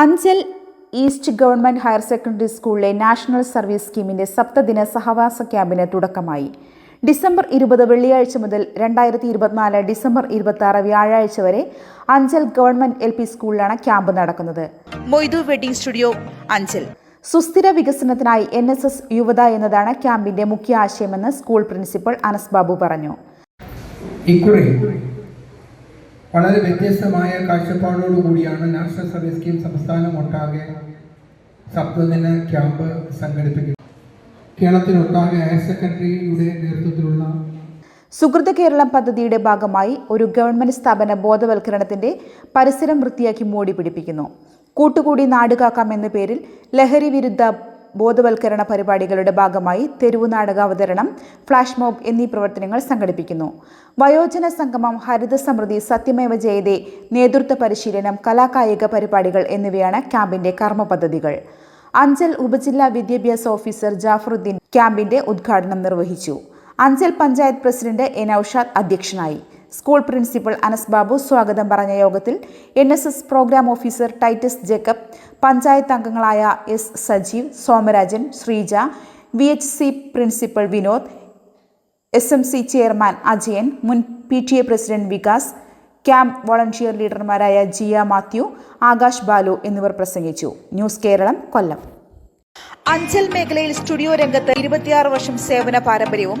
Anchal east government higher secondary സ്കൂളിലെ national service സ്കീമിന്റെ സപ്തദിന സഹവാസ ക്യാമ്പിന് തുടക്കമായി. ഡിസംബർ ഇരുപത് വെള്ളിയാഴ്ച മുതൽ രണ്ടായിരത്തി ഇരുപത്തിനാല് ഡിസംബർ ഇരുപത്തി ആറ് വ്യാഴാഴ്ച വരെ അഞ്ചൽ ഗവൺമെന്റ് എൽ പി സ്കൂളിലാണ് ക്യാമ്പ് നടക്കുന്നത്. Moidu wedding studio Anchal. സുസ്ഥിര വികസനത്തിനായി എൻ എസ് എസ് യുവത എന്നതാണ് ക്യാമ്പിന്റെ മുഖ്യ ആശയമെന്ന് സ്കൂൾ പ്രിൻസിപ്പൽ അനസ് ബാബു പറഞ്ഞു. വളരെ വ്യത്യസ്തമായ കാഴ്ചപ്പാടോടുകൂടിയാണ് നാഷണൽ സർവീസ് സ്കീം സംസ്ഥാനം ഒട്ടാകെ സപ്തദിന ക്യാമ്പ് സംഘടിപ്പിക്കുന്നത്. കേരളത്തിലൊട്ടാകെ ഹയർ സെക്കൻഡറിയുടെ നേതൃത്വത്തിലുള്ള സുഹൃത കേരളം പദ്ധതിയുടെ ഭാഗമായി ഒരു ഗവൺമെന്റ് സ്ഥാപന ബോധവൽക്കരണത്തിന്റെ പരിസരം വൃത്തിയാക്കി മോടി പിടിപ്പിക്കുന്നു. കൂട്ടുകൂടി നാടുകാക്കാം എന്ന പേരിൽ ലഹരി വിരുദ്ധ ബോധവൽക്കരണ പരിപാടികളുടെ ഭാഗമായി തെരുവു നാടക അവതരണം ഫ്ലാഷ് മോബ് എന്നീ പ്രവർത്തനങ്ങൾ സംഘടിപ്പിക്കുന്നു. വയോജന സംഗമം ഹരിത സമൃദ്ധി സത്യമേവ ജയതേ നേതൃത്വ പരിശീലനം കലാകായിക പരിപാടികൾ എന്നിവയാണ് ക്യാമ്പിന്റെ കർമ്മ പദ്ധതികൾ. അഞ്ചൽ ഉപജില്ലാ വിദ്യാഭ്യാസ ഓഫീസർ ജാഫറുദ്ദീൻ ക്യാമ്പിന്റെ ഉദ്ഘാടനം നിർവഹിച്ചു. അഞ്ചൽ പഞ്ചായത്ത് പ്രസിഡന്റ് എ അധ്യക്ഷനായി. സ്കൂൾ പ്രിൻസിപ്പൽ അനസ് ബാബു സ്വാഗതം പറഞ്ഞ യോഗത്തിൽ N S S program officer Titus Jacob panchayat അംഗങ്ങളായ S Sajeev Somarajan Sreeja V H C principal Vinod S M C chairman Ajayan മുൻ P T A president Vikas camp volunteer ലീഡർമാരായ Jiya Mathew Akash Balu എന്നിവർ പ്രസംഗിച്ചു. News Keralam കൊല്ലം. അഞ്ചൽ മേഖലയിൽ studio രംഗത്ത് ഇരുപത്തിയാറ് വർഷം സേവന പാരമ്പര്യവും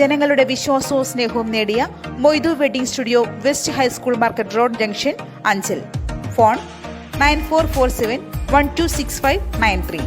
ജനങ്ങളുടെ വിശ്വാസവും സ്നേഹവും നേടിയ Moidu wedding studio west high school market road junction Anchal. Phone nine four four seven one two six five nine three.